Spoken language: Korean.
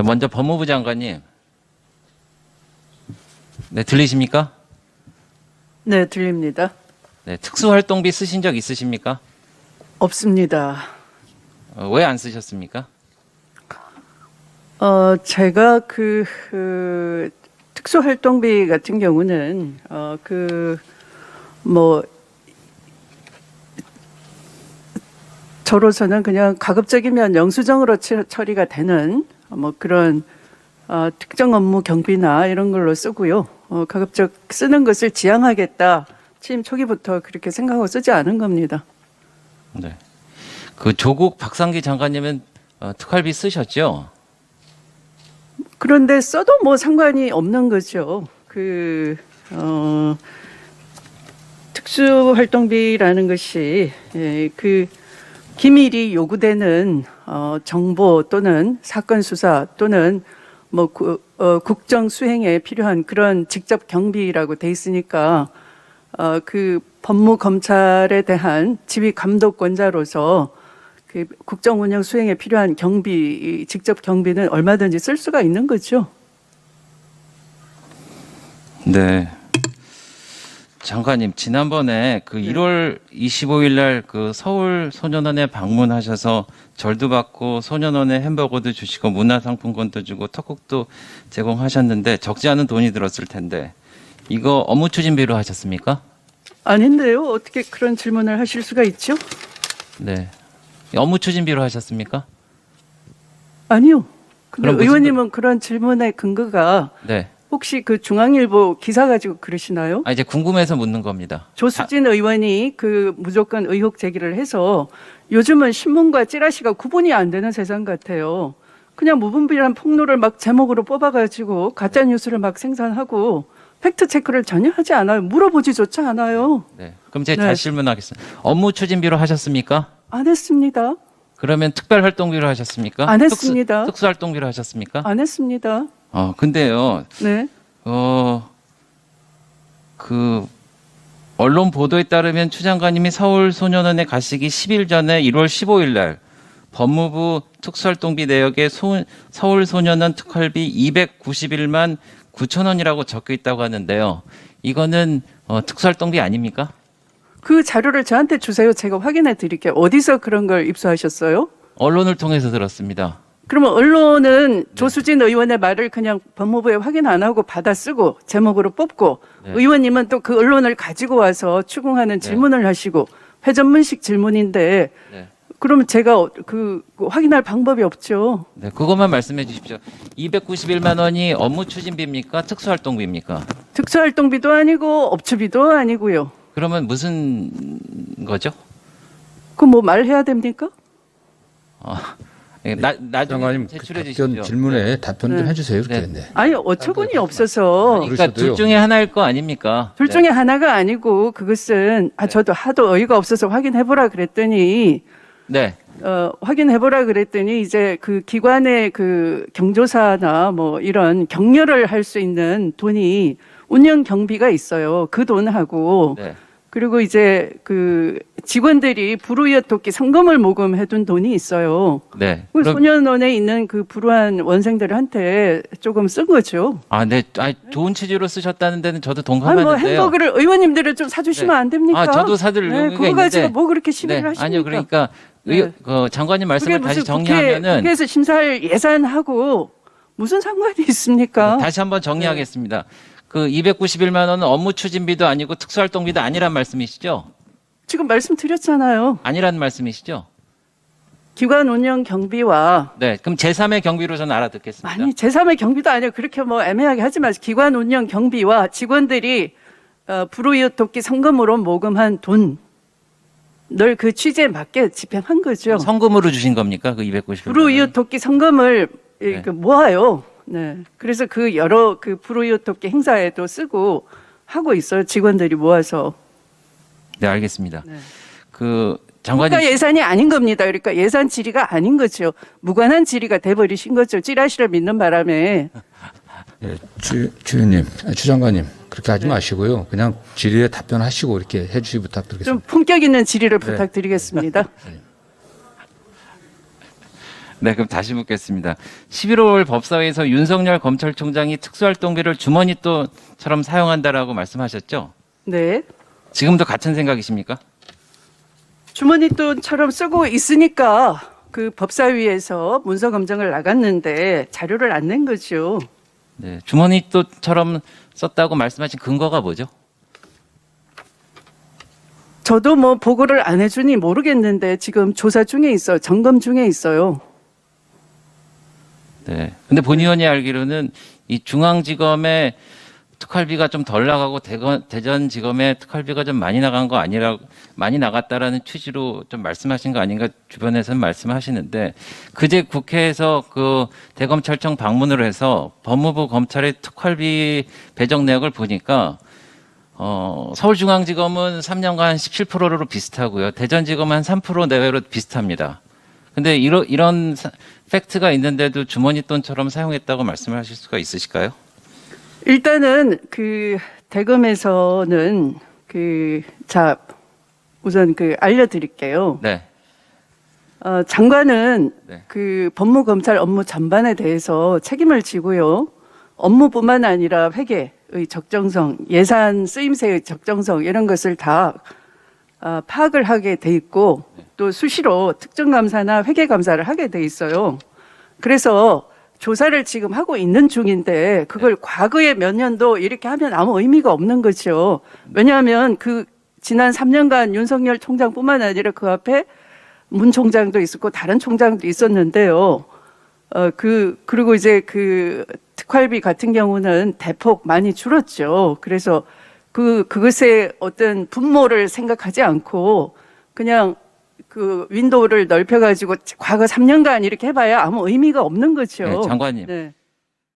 자, 먼저 법무부 장관님. 네, 들리십니까? 네, 들립니다. 네, 특수활동비 쓰신 적 있으십니까? 없습니다. 어, 왜안 쓰셨습니까? 어, 제가 그, 그 특수활동비 같은 경우는 어, 그, 뭐, 저로서는 그냥 가급적이면 영수증으로 처- 처리가 되는 뭐 그런 어, 특정 업무 경비나 이런 걸로 쓰고요. 어, 가급적 쓰는 것을 지양하겠다. 취임 초기부터 그렇게 생각하고 쓰지 않은 겁니다. 네. 그 조국 박상기 장관님은 어, 특활비 쓰셨죠? 그런데 써도 뭐 상관이 없는 거죠. 그, 어, 특수활동비라는 것이, 예, 그, 기밀이 요구되는, 어, 정보 또는 사건 수사 또는 뭐, 구, 어, 국정 수행에 필요한 그런 직접 경비라고 돼 있으니까, 어, 그 법무 검찰에 대한 지휘 감독권자로서 그 국정 운영 수행에 필요한 경비, 이 직접 경비는 얼마든지 쓸 수가 있는 거죠. 네. 장관님, 지난번에 그 1월 25일 날 그 서울 소년원에 방문하셔서 절도 받고 소년원에 햄버거도 주시고 문화상품권도 주고 턱국도 제공하셨는데 적지 않은 돈이 들었을 텐데 이거 업무 추진비로 하셨습니까? 아닌데요. 어떻게 그런 질문을 하실 수가 있죠? 네. 업무 추진비로 하셨습니까? 아니요. 근데 그럼 무슨 의원님은 그런 질문의 근거가 네. 혹시 그 중앙일보 기사 가지고 그러시나요? 아, 이제 궁금해서 묻는 겁니다. 조수진 의원이 그 무조건 의혹 제기를 해서 요즘은 신문과 찌라시가 구분이 안 되는 세상 같아요. 그냥 무분별한 폭로를 막 제목으로 뽑아가지고 가짜 뉴스를 막 생산하고 팩트 체크를 전혀 하지 않아요. 물어보지조차 않아요. 네. 그럼 제가 네. 다시 질문하겠습니다. 업무 추진비로 하셨습니까? 안 했습니다. 그러면 특별 활동비로 하셨습니까? 안 했습니다. 특수, 활동비로 하셨습니까? 안 했습니다. 어, 근데요. 네. 어, 그, 언론 보도에 따르면 추 장관님이 서울 소년원에 가시기 10일 전에 1월 15일 날 법무부 특수활동비 내역에 소- 서울 소년원 특활비 291만 9천 원이라고 적혀 있다고 하는데요. 이거는 어, 특수활동비 아닙니까? 그 자료를 저한테 주세요. 제가 확인해 드릴게요. 어디서 그런 걸 입수하셨어요? 언론을 통해서 들었습니다. 그러면 네. 언론은 조수진 의원의 말을 그냥 법무부에 확인 안 하고 받아 쓰고 제목으로 뽑고 네. 의원님은 또 그 언론을 가지고 와서 추궁하는 질문을 하시고 회전문식 질문인데 네. 그러면 제가 어- 그, 그 확인할 방법이 없죠. 네, 그것만 말씀해 주십시오. 291만 원이 업무 추진비입니까? 특수활동비입니까? 특수활동비도 아니고 업추비도 아니고요. 그러면 무슨 거죠? 그 뭐 말해야 됩니까? 어, 예, 나, 나중에 장관님 그 제출해 답변 주십시오. 질문에 답변 좀 네. 해주세요. 이렇게. 네. 네. 아니 어처구니 없어서 그러니까 둘 그러셔도요. 중에 하나일 거 아닙니까? 둘 네. 중에 하나가 아니고 그것은 아 네. 저도 하도 어이가 없어서 확인해 보라 그랬더니 네. 어 확인해 보라 그랬더니 이제 그 기관의 그 경조사나 뭐 이런 격려를 할 수 있는 돈이 운영 경비가 있어요. 그 돈하고 네. 그리고 이제 그 직원들이 불우이웃 돕기 성금을 모금해 둔 돈이 있어요. 네. 그 그럼 소년원에 있는 그 불우한 원생들한테 조금 쓴 거죠. 아, 네. 아, 좋은 취지로 쓰셨다는 데는 저도 아니 뭐 동감하는데요. 햄버거를 의원님들을 좀 사주시면 네. 안 됩니까? 아, 저도 사드릴 네, 의무가 그거 가지고 있는데. 뭐 그렇게 시비를 네. 하십니까? 아니요. 그러니까 네. 의, 그 장관님 말씀을 다시 무슨 국회, 정리하면은 국회에서 심사할 예산하고 무슨 상관이 있습니까? 다시 한번 정리하겠습니다. 그 291만 원은 업무 추진비도 아니고 특수활동비도 아니란 말씀이시죠? 지금 말씀드렸잖아요. 아니라는 말씀이시죠? 기관 운영 경비와 네. 그럼 제3의 경비로 저는 알아듣겠습니다. 아니 제3의 경비도 아니고 그렇게 뭐 애매하게 하지 마세요. 기관 운영 경비와 직원들이 어, 불우이웃 돕기 성금으로 모금한 돈. 늘 그 취지에 맞게 집행한 거죠. 성금으로 주신 겁니까? 그 291만 원? 불우이웃 돕기 성금을 이- 네. 그 모아요. 네. 그래서 그 여러 그 돕기 행사에도 쓰고 하고 있어요. 직원들이 모아서. 네, 알겠습니다. 네. 그 장관님 국가 예산이 아닌 겁니다. 그러니까 예산 질의가 아닌 거죠. 무관한 질의가 돼버리신 거죠. 찌라시를 믿는 바람에. 예, 주, 주연님, 아, 주 장관님 그렇게 하지 마시고요. 그냥 질의에 답변하시고 이렇게 해주시 기 부탁드리겠습니다. 좀 품격 있는 질의를 네. 부탁드리겠습니다. 네, 그럼 다시 묻겠습니다. 11월 법사위에서 윤석열 검찰총장이 특수활동비를 주머니 돈처럼 사용한다라고 말씀하셨죠? 네. 지금도 같은 생각이십니까? 주머니 돈처럼 쓰고 있으니까 그 법사위에서 문서 검증을 나갔는데 자료를 안 낸 거죠. 네, 주머니 돈처럼 썼다고 말씀하신 근거가 뭐죠? 저도 뭐 보고를 안 해주니 모르겠는데 지금 조사 중에 있어요. 점검 중에 있어요. 네. 근데 본 의원이 알기로는 이 중앙지검의 특활비가 좀 덜 나가고 대건, 대전지검의 특활비가 좀 많이 나간 거 아니라 많이 나갔다라는 취지로 좀 말씀하신 거 아닌가 주변에서는 말씀하시는데 그제 국회에서 그 대검찰청 방문을 해서 법무부 검찰의 특활비 배정 내역을 보니까 어, 서울중앙지검은 3년간 17%로 비슷하고요. 대전지검은 한3% 내외로 비슷합니다. 근데 이런 이런 사- 팩트가 있는데도 주머니 돈처럼 사용했다고 말씀을 하실 수가 있으실까요? 일단은 그 대검에서는 그 자 우선 그 알려드릴게요. 네. 어, 장관은 네. 그 법무검찰 업무 전반에 대해서 책임을 지고요. 업무뿐만 아니라 회계의 적정성, 예산 쓰임새의 적정성 이런 것을 다 아, 파악을 하게 돼 있고 또 수시로 특정감사나 회계감사를 하게 돼 있어요. 그래서 조사를 지금 하고 있는 중인데 그걸 과거에 몇 년도 이렇게 하면 아무 의미가 없는 거죠. 왜냐하면 그 지난 3년간 윤석열 총장뿐만 아니라 그 앞에 문 총장도 있었고 다른 총장도 있었는데요. 어, 그, 그리고 이제 그 특활비 같은 경우는 대폭 많이 줄었죠. 그래서 그, 그것의 어떤 분모를 생각하지 않고 그냥 그 윈도우를 넓혀가지고 과거 3년간 이렇게 해봐야 아무 의미가 없는 거죠. 네, 장관님. 네.